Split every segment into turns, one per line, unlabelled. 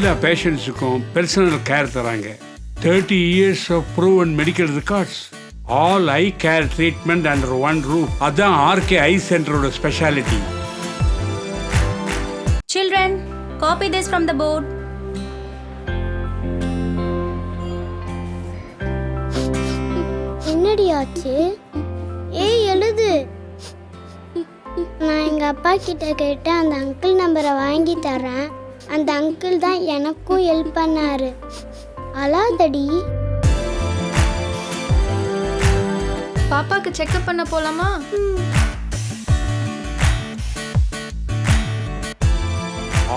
எல்லா பேஷண்ட்ஸுக்கும் personal care தராங்க. Thirty years of proven medical records all eye care treatment under one roof அதான் RK eye சென்டரோட speciality
Children, copy this from the board.
என்னடி ஆச்சு ஏய் எழுது. நான் எங்க அப்பா கிட்ட கேட்டு அந்த அங்கிள் நம்பரை வாங்கி தரேன் அந்த அங்கிள் தான் எனக்கும் ஹெல்ப் பண்ணாரு. அழாதடி.
பாப்பாக்கு செக்அப் பண்ண போலாமா?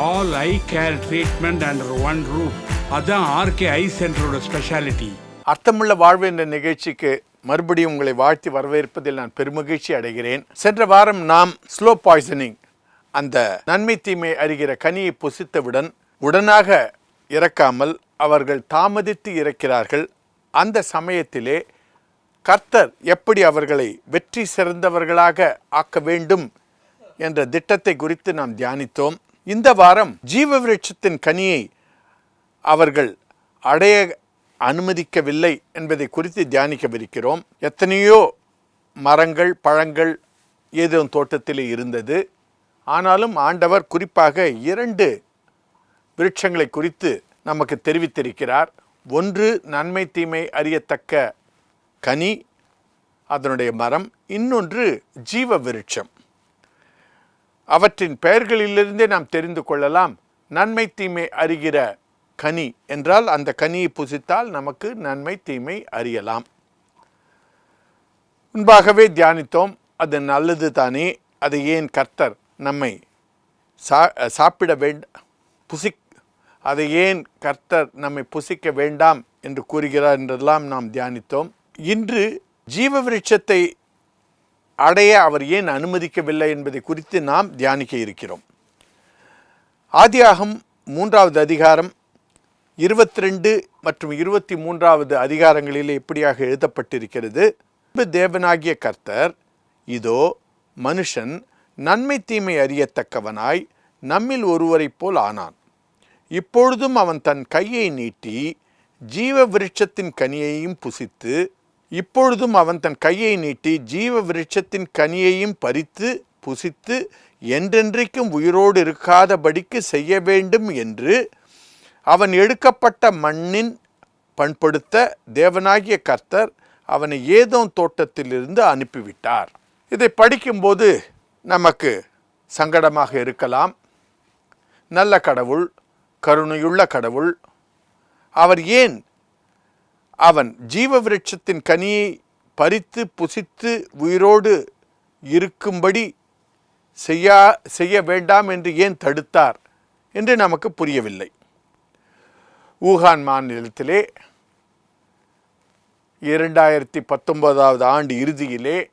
All eye care treatment under one roof அதான் ஆர்கே ஐ சென்டரோட ஸ்பெஷாலிட்டி
அர்த்தமுள்ள வாழ்வு என்ற நிகழ்ச்சிக்கு மறுபடியும் உங்களை வாழ்த்தி வரவேற்பதில் நான் பெருமகிழ்ச்சி அடைகிறேன். சென்ற வாரம் நாம் ஸ்லோ பாய்சனிங் அந்த நன்மை தீமை அறிகிற கனியை புசித்தவுடன் உடனாக இறக்காமல் அவர்கள் தாமதித்து இறக்கிறார்கள். அந்த சமயத்திலே கர்த்தர் எப்படி அவர்களை வெற்றி சிறந்தவர்களாக ஆக்க வேண்டும் என்ற திட்டத்தை குறித்து நாம் தியானித்தோம். இந்த வாரம் ஜீவ விருட்சத்தின் கனியை அவர்கள் அடைய அனுமதிக்கவில்லை என்பதை குறித்து தியானிக்கவிருக்கிறோம். எத்தனையோ மரங்கள் பழங்கள் ஏதோ தோட்டத்தில் இருந்தது. ஆனாலும் ஆண்டவர் குறிப்பாக இரண்டு விருட்சங்களை குறித்து நமக்கு தெரிவித்திருக்கிறார். ஒன்று நன்மை தீமை அறியத்தக்க கனி அதனுடைய மரம். இன்னொன்று ஜீவ விருட்சம். அவற்றின் பெயர்களிலிருந்தே நாம் தெரிந்து கொள்ளலாம் நன்மை தீமை அறிகிற கனி என்றால் அந்த கனியை புசித்தால் நமக்கு நன்மை தீமை அறியலாம். முன்பாகவே தியானித்தோம் அது நல்லது தானே அதை ஏன் கர்த்தர் நம்மை சா சாப்பிட வேண்ட புசிக் அதை ஏன் கர்த்தர் நம்மை புசிக்க வேண்டாம் என்று கூறுகிறார் என்றெல்லாம் நாம் தியானித்தோம். இன்று ஜீவ விருட்சத்தை அடைய அவர் ஏன் அனுமதிக்கவில்லை என்பதை குறித்து நாம் தியானிக்க இருக்கிறோம். ஆதியாகம் மூன்றாவது அதிகாரம் இருபத்தி ரெண்டு மற்றும் இருபத்தி மூன்றாவது அதிகாரங்களில் இப்படியாக எழுதப்பட்டிருக்கிறது. தேவனாகிய கர்த்தர் இதோ மனுஷன் நன்மை தீமை அறியத்தக்கவனாய் நம்மில் ஒருவரைப் போல் ஆனான். இப்பொழுதும் அவன் தன் கையை நீட்டி ஜீவ விருட்சத்தின் கனியையும் புசித்து இப்பொழுதும் அவன் தன் கையை நீட்டி ஜீவ விருட்சத்தின் கனியையும் பறித்து புசித்து என்றென்றைக்கும் உயிரோடு இருக்காதபடிக்கு செய்ய வேண்டும் என்று அவன் எடுக்கப்பட்ட மண்ணின் பண்படுத்த தேவனாகிய கர்த்தர் அவனை ஏதோ தோட்டத்திலிருந்து அனுப்பிவிட்டார். இதை படிக்கும்போது நமக்கு சங்கடமாக இருக்கலாம். நல்ல கடவுள் கருணையுள்ள கடவுள். அவர் ஏன் அவன் ஜீவ விருட்சத்தின் கனியை பறித்து புசித்து உயிரோடு இருக்கும்படி செய்யா செய்ய வேண்டாம் என்று ஏன் தடுத்தார் என்று நமக்கு புரியவில்லை. ஊகான் மாநிலத்திலே இரண்டாயிரத்தி பத்தொன்பதாவது ஆண்டு இறுதியிலே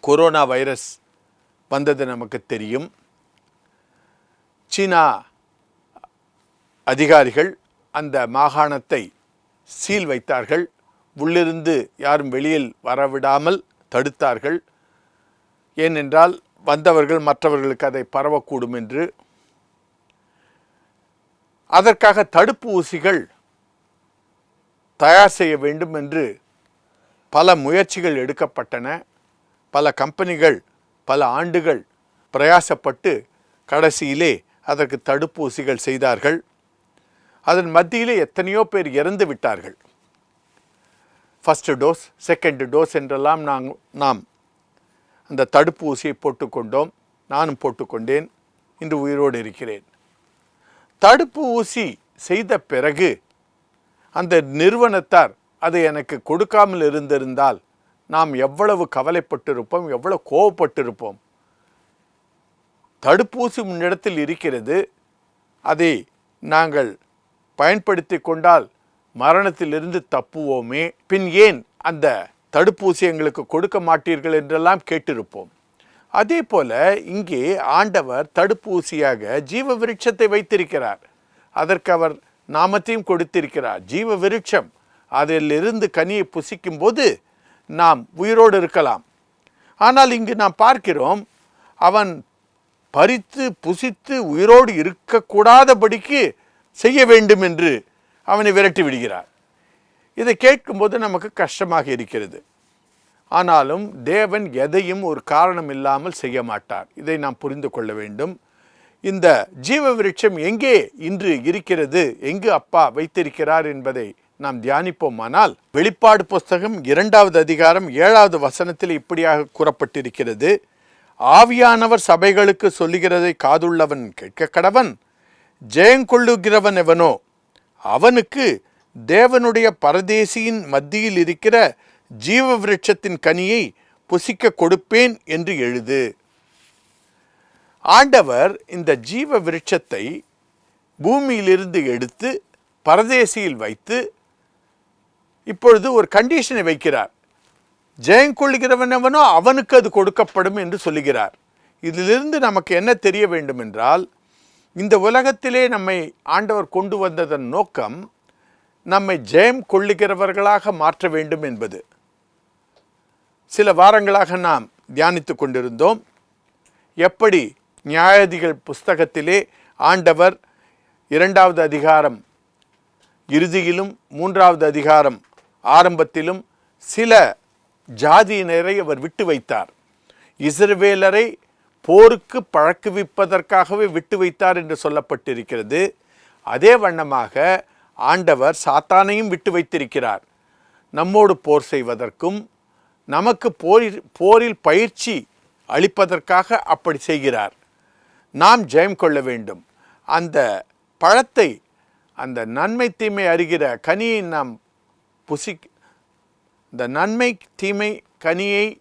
கொரோனா வைரஸ் வந்தது நமக்கு தெரியும். சீனா அதிகாரிகள் அந்த மாகாணத்தை சீல் வைத்தார்கள். உள்ளிருந்து யாரும் வெளியில் வரவிடாமல் தடுத்தார்கள். ஏனென்றால் வந்தவர்கள் மற்றவர்களுக்கு அதை பரவக்கூடும் என்று. அதற்காக தடுப்பு ஊசிகள் தயார் செய்ய வேண்டும் என்று பல முயற்சிகள் எடுக்கப்பட்டன. பல கம்பெனிகள் பல ஆண்டுகள் பிரயாசப்பட்டு கடைசியிலே அதற்கு தடுப்பூசிகள் செய்தார்கள். அதன் மத்தியிலே எத்தனையோ பேர் இறந்து விட்டார்கள். ஃபஸ்ட்டு டோஸ் செகண்ட் டோஸ் என்றெல்லாம் நாங்கள் நாம் அந்த தடுப்பூசியை போட்டுக்கொண்டோம். நானும் போட்டுக்கொண்டேன். இன்று உயிரோடு இருக்கிறேன். தடுப்பு ஊசி செய்த பிறகு அந்த நிறுவனத்தார் அதை எனக்கு கொடுக்காமல் இருந்திருந்தால் நாம் எவ்வளவு கவலைப்பட்டிருப்போம் எவ்வளவு கோவப்பட்டிருப்போம். தடுப்பூசி முன்னிடத்தில் இருக்கிறது. அதை நாங்கள் பயன்படுத்தி கொண்டால் மரணத்திலிருந்து தப்புவோமே. பின் ஏன் அந்த தடுப்பூசி எங்களுக்கு கொடுக்க மாட்டீர்கள் என்றெல்லாம் கேட்டிருப்போம். அதே போல இங்கே ஆண்டவர் தடுப்பூசியாக ஜீவ விருட்சத்தை வைத்திருக்கிறார். அதற்கு அவர் நாமத்தையும் கொடுத்திருக்கிறார். ஜீவ விருட்சம் அதிலிருந்து கனியை புசிக்கும் போது நாம் உயிரோடு இருக்கலாம். ஆனால் இங்கு நாம் பார்க்கிறோம் அவன் பறித்து புசித்து உயிரோடு இருக்கக்கூடாதபடிக்கு செய்ய வேண்டும் என்று அவனை விரட்டி விடுகிறார். இதை கேட்கும்போது நமக்கு கஷ்டமாக இருக்கிறது. ஆனாலும் தேவன் எதையும் ஒரு காரணம் இல்லாமல் செய்ய மாட்டார். இதை நாம் புரிந்து கொள்ள வேண்டும். இந்த ஜீவ விருட்சம் எங்கே இன்று இருக்கிறது? எங்கு அப்பா வைத்திருக்கிறார் என்பதை நாம் தியானிப்போமானால் வெளிப்பாடு புஸ்தகம் இரண்டாவது அதிகாரம் ஏழாவது வசனத்தில் இப்படியாக கூறப்பட்டிருக்கிறது. ஆவியானவர் சபைகளுக்கு சொல்லுகிறதை காதுள்ளவன் கேட்க கடவன். ஜெயங்கொள்ளுகிறவன் எவனோ? அவனுக்கு தேவனுடைய பரதேசியின் மத்தியில் இருக்கிற ஜீவ விருட்சத்தின் கனியை புசிக்க கொடுப்பேன் என்று எழுது. ஆண்டவர் இந்த ஜீவ விருட்சத்தை பூமியிலிருந்து எடுத்து பரதேசியில் வைத்து இப்பொழுது ஒரு கண்டிஷனை வைக்கிறார். ஜெயம் எவனோ அவனுக்கு அது கொடுக்கப்படும் என்று சொல்லுகிறார். இதிலிருந்து நமக்கு என்ன தெரிய வேண்டும் என்றால் இந்த உலகத்திலே நம்மை ஆண்டவர் கொண்டு வந்ததன் நோக்கம் நம்மை ஜெயம் கொள்ளுகிறவர்களாக மாற்ற வேண்டும் என்பது. சில வாரங்களாக நாம் தியானித்து கொண்டிருந்தோம். எப்படி நியாயாதிகள் புஸ்தகத்திலே ஆண்டவர் இரண்டாவது அதிகாரம் இறுதியிலும் மூன்றாவது அதிகாரம் ஆரம்பத்திலும் சில ஜாதியினரை அவர் விட்டு வைத்தார். இஸ்ரவேலரை போருக்கு பழக்குவிப்பதற்காகவே விட்டு வைத்தார் என்று சொல்லப்பட்டிருக்கிறது. அதே வண்ணமாக ஆண்டவர் சாத்தானையும் விட்டு வைத்திருக்கிறார். நம்மோடு போர் செய்வதற்கும் நமக்கு போரில் போரில் பயிற்சி அளிப்பதற்காக அப்படி செய்கிறார். நாம் ஜெயம் கொள்ள வேண்டும். அந்த பழத்தை அந்த நன்மை தீமை அறிகிற கனியை நாம் புசி இந்த நன்மை தீமை கனியை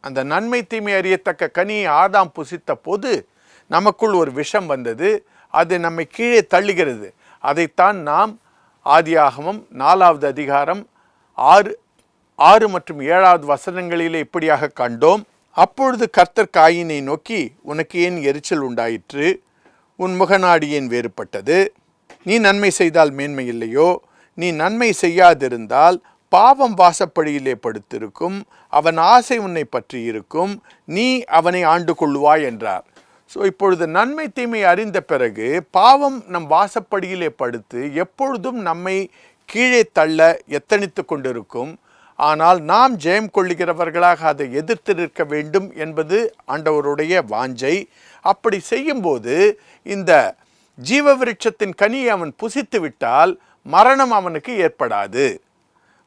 அந்த நன்மை தீமை அறியத்தக்க கனியை ஆதாம் புசித்த போது நமக்குள் ஒரு விஷம் வந்தது. அது நம்மை கீழே தள்ளுகிறது. அதைத்தான் நாம் ஆதியாகமம் நாலாவது அதிகாரம் ஆறு ஆறு மற்றும் ஏழாவது வசனங்களிலே இப்படியாக கண்டோம். அப்பொழுது கர்த்தர் காயினை நோக்கி உனக்கு ஏன் எரிச்சல் உண்டாயிற்று? உன் முகநாடி ஏன் வேறுபட்டது. நீ நன்மை செய்தால் மேன்மை இல்லையோ? நீ நன்மை செய்யாதிருந்தால் பாவம் வாசப்படியிலே படுத்திருக்கும் அவன் ஆசை உன்னை பற்றி இருக்கும் நீ அவனை ஆண்டு கொள்ளுவாய் என்றார். ஸோ இப்பொழுது நன்மை தீமை அறிந்த பிறகு பாவம் நம் வாசப்படியிலே படுத்து எப்பொழுதும் நம்மை கீழே தள்ள எத்தனித்து கொண்டிருக்கும். ஆனால் நாம் ஜெயம் கொள்ளுகிறவர்களாக அதை எதிர்த்து நிற்க வேண்டும் என்பது ஆண்டவருடைய வாஞ்சை. அப்படி செய்யும்போது இந்த ஜீவ விருட்சத்தின் கனியை அவன் புசித்து விட்டால் மரணம் அவனுக்கு ஏற்படாது.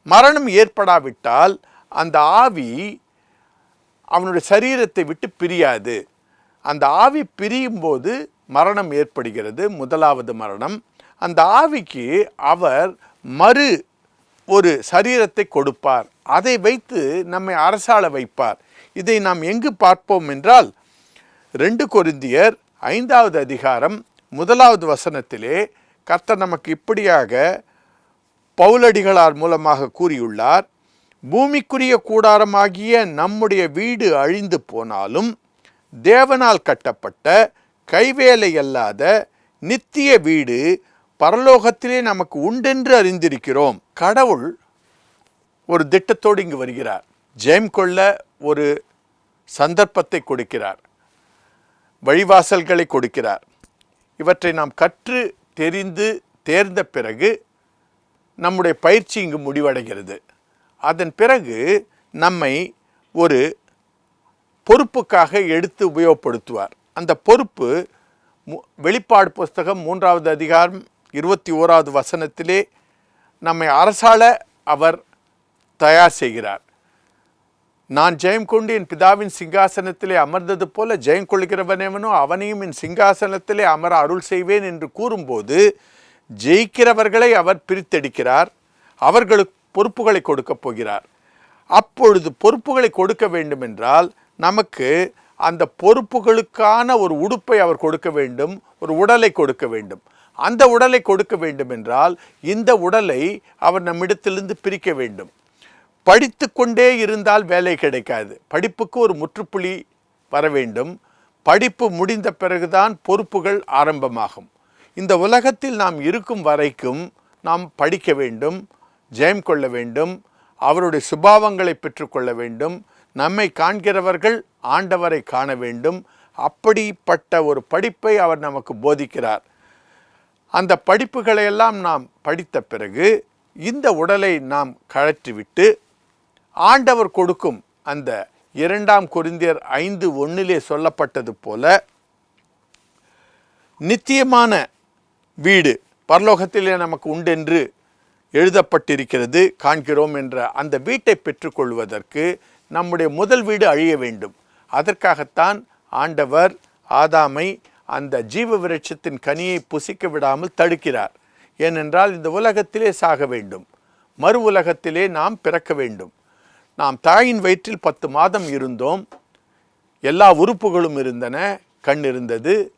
மரணம் ஏற்படாவிட்டால் அந்த ஆவி அவனுடைய சரீரத்தை விட்டு பிரியாது. அந்த ஆவி பிரியும் போது மரணம் ஏற்படுகிறது முதலாவது மரணம். அந்த ஆவிக்கு அவர் மறு ஒரு சரீரத்தை கொடுப்பார். அதை வைத்து நம்மை அரசாள வைப்பார். இதை நாம் எங்கு பார்ப்போம் என்றால் ரெண்டு கொருந்தியர் ஐந்தாவது அதிகாரம் முதலாவது வசனத்திலே கர்த்தர் நமக்கு இப்படியாக பவுலடிகளார் மூலமாக கூறியுள்ளார் பூமிக்குரிய கூடாரமாகிய நம்முடைய வீடு அழிந்து போனாலும் தேவனால் கட்டப்பட்ட கைவேலை அல்லாத நித்திய வீடு பரலோகத்திலே நமக்கு உண்டென்று அறிந்திருக்கிறோம். கடவுள் ஒரு திட்டத்தோடு இங்கு வருகிறார். ஜெயம் கொள்ள ஒரு சந்தர்ப்பத்தை கொடுக்கிறார். வழிவாசல்களை கொடுக்கிறார். இவற்றை நாம் கற்று தெரிந்து தேர்ந்த பிறகு நம்முடைய பயிற்சி இங்கு முடிவடைகிறது. அதன் பிறகு நம்மை ஒரு பொறுப்புக்காக எடுத்து உபயோகப்படுத்துவார். அந்த பொறுப்பு மு- வெளிப்பாடு புஸ்தகம் மூன்றாவது அதிகாரம் இருபத்தி ஓராவது வசனத்திலே நம்மை அரசால அவர் தயார் செய்கிறார். நான் ஜெயம் கொண்டு என் பிதாவின் சிங்காசனத்திலே அமர்ந்தது போல ஜெயம் கொள்கிறவனேவனோ அவனையும் என் சிங்காசனத்திலே அமர அருள் செய்வேன் என்று கூறும்போது ஜெயிக்கிறவர்களை அவர் பிரித்தெடுக்கிறார் அவர்களுக்கு பொறுப்புகளை கொடுக்கப் போகிறார். அப்பொழுது பொறுப்புகளை கொடுக்க வேண்டுமென்றால் நமக்கு அந்த பொறுப்புகளுக்கான ஒரு உடுப்பை அவர் கொடுக்க வேண்டும் ஒரு உடலை கொடுக்க வேண்டும். அந்த உடலை கொடுக்க வேண்டும் என்றால் இந்த உடலை அவர் நம்மிடத்திலிருந்து பிரிக்க வேண்டும். படித்து கொண்டே இருந்தால் வேலை கிடைக்காது. படிப்புக்கு ஒரு முற்றுப்புள்ளி வர வேண்டும். படிப்பு முடிந்த பிறகுதான் பொறுப்புகள் ஆரம்பமாகும். இந்த உலகத்தில் நாம் இருக்கும் வரைக்கும் நாம் படிக்க வேண்டும் ஜெயம் கொள்ள வேண்டும் அவருடைய சுபாவங்களை பெற்றுக்கொள்ள வேண்டும் நம்மை காண்கிறவர்கள் ஆண்டவரை காண வேண்டும். அப்படிப்பட்ட ஒரு படிப்பை அவர் நமக்கு போதிக்கிறார். அந்த படிப்புகளை எல்லாம் நாம் படித்த பிறகு இந்த உடலை நாம் கழற்றிவிட்டு ஆண்டவர் கொடுக்கும் அந்த இரண்டாம் கொரிந்தியர் ஐந்து ஒன்றிலே சொல்லப்பட்டது போல நித்தியமான வீடு பரலோகத்திலே நமக்கு உண்டென்று எழுதப்பட்டிருக்கிறது. காண்கிறோம் என்ற அந்த வீட்டை பெற்றுக்கொள்வதற்கு நம்முடைய முதல் வீடு அழிய வேண்டும். அதற்காகத்தான் ஆண்டவர் ஆதாமை அந்த ஜீவ விருட்சத்தின் கனியை புசிக்க விடாமல் தடுக்கிறார். ஏனென்றால் இந்த உலகத்திலே சாக வேண்டும். மறு உலகத்திலே நாம் பிறக்க வேண்டும். நாம் தாயின் வயிற்றில் பத்து மாதம் இருந்தோம். எல்லா உறுப்புகளும் இருந்தன கண் இருந்தது.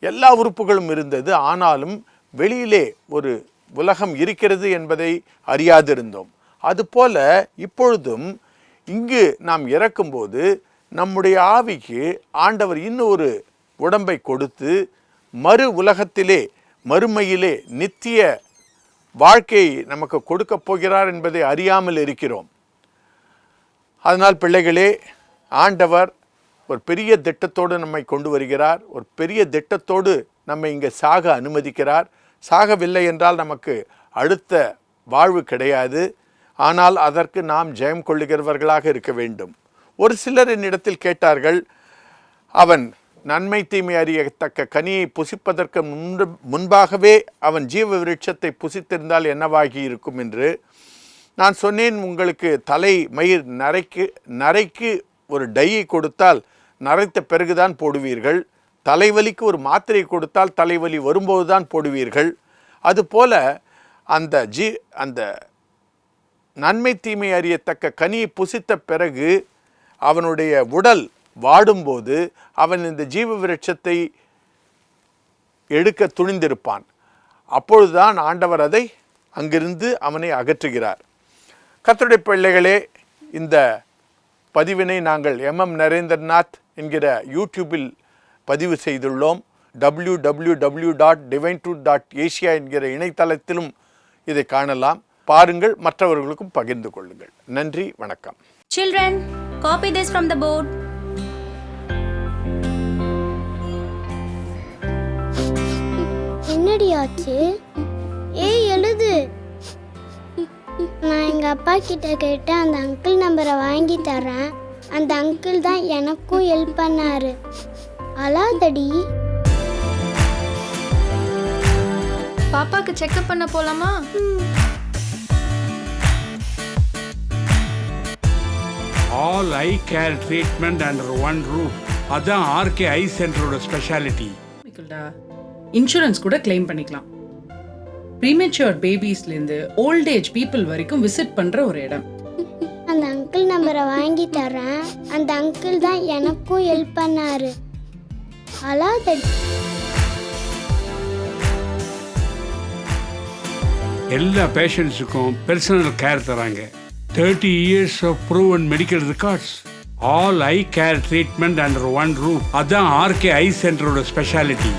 எல்லா உறுப்புகளும் இருந்தது. ஆனாலும் வெளியிலே ஒரு உலகம் இருக்கிறது என்பதை அறியாதிருந்தோம். அதுபோல இப்பொழுதும் இங்கு நாம் இறக்கும்போது நம்முடைய ஆவிக்கு ஆண்டவர் இன்னொரு உடம்பை கொடுத்து மறு உலகத்திலே மறுமையிலே நித்திய வாழ்க்கையை நமக்கு கொடுக்கப் போகிறார் என்பதை அறியாமல் இருக்கிறோம். அதனால் பிள்ளைகளே ஆண்டவர் ஒரு பெரிய திட்டத்தோடு நம்மை கொண்டு வருகிறார். ஒரு பெரிய திட்டத்தோடு நம்மை இங்கே சாக அனுமதிக்கிறார். சாகவில்லை என்றால் நமக்கு அடுத்த வாழ்வு கிடையாது. ஆனால் அதற்கு நாம் ஜெயம் கொள்ளுகிறவர்களாக இருக்க வேண்டும். ஒரு சிலர் என்னிடத்தில் கேட்டார்கள் அவன் நன்மை தீமை அறியத்தக்க கனியை புசிப்பதற்கு முன்பு முன்பாகவே அவன் ஜீவ விருட்சத்தை புசித்திருந்தால் என்னவாகி இருக்கும்? என்று. நான் சொன்னேன் உங்களுக்கு தலை மயிர் நரைக்கு நரைக்கு ஒரு டையை கொடுத்தால் நரைத்த பிறகுதான் போடுவீர்கள். தலைவலிக்கு ஒரு மாத்திரை கொடுத்தால் தலைவலி வரும்போது தான் போடுவீர்கள். அதுபோல அந்த ஜி அந்த நன்மை தீமை அறியத்தக்க கனியை புசித்த பிறகு அவனுடைய உடல் வாடும்போது அவன் இந்த ஜீவ விருட்சத்தை எடுக்க துணிந்திருப்பான். அப்பொழுதுதான் ஆண்டவர் அதை அங்கிருந்து அவனை அகற்றுகிறார். கர்த்தருடைய பிள்ளைகளே இந்த பதிவினை நாங்கள் எம்எம் நரேந்திரநாத் என்கிற யூடியூபில் பதிவு செய்துள்ளோம். W W W dot divine truth dot Asia என்கிற இணையதளத்திலும் இதை காணலாம். பாருங்கள் மற்றவர்களுக்கும் பகிர்ந்து கொள்ளுங்கள். நன்றி வணக்கம்.
Children, copy this from the board.
என்னடி ஆச்சு? ஏய் எழுது. நான் எங்கள் அப்பா கிட்ட கேட்டு அந்த அங்கிள் நம்பரை வாங்கி தரேன் அந்த அங்கிள் தான் எனக்கும் ஹெல்ப் பண்ணாரு. அலாதடி
பாப்பாக்கு செக்அப் பண்ண போலாமா?
All eye care treatment under one roof அதான் ஆர்கே ஐ சென்டரோட ஸ்பெஷாலிட்டி
இன்சூரன்ஸ் கூட கிளைம் பண்ணிக்கலாம். ப்ரீமெச்சுவர் பேபிஸ்லேருந்து ஓல்ட் ஏஜ் பீப்புள் வரைக்கும் விசிட் பண்ணுற ஒரு இடம்.
அந்த அங்கிள் நம்பரை வாங்கி தரேன் அந்த அங்கிள் தான் எனக்கும் ஹெல்ப் பண்ணாரு. அலாதடி
எல்லா பேஷண்ட்ஸுக்கும் பர்சனல் கேர் தராங்க thirty years of proven medical records all eye care treatment under one roof அதான் ஆர்கே ஐ சென்டரோட ஸ்பெஷாலிட்டி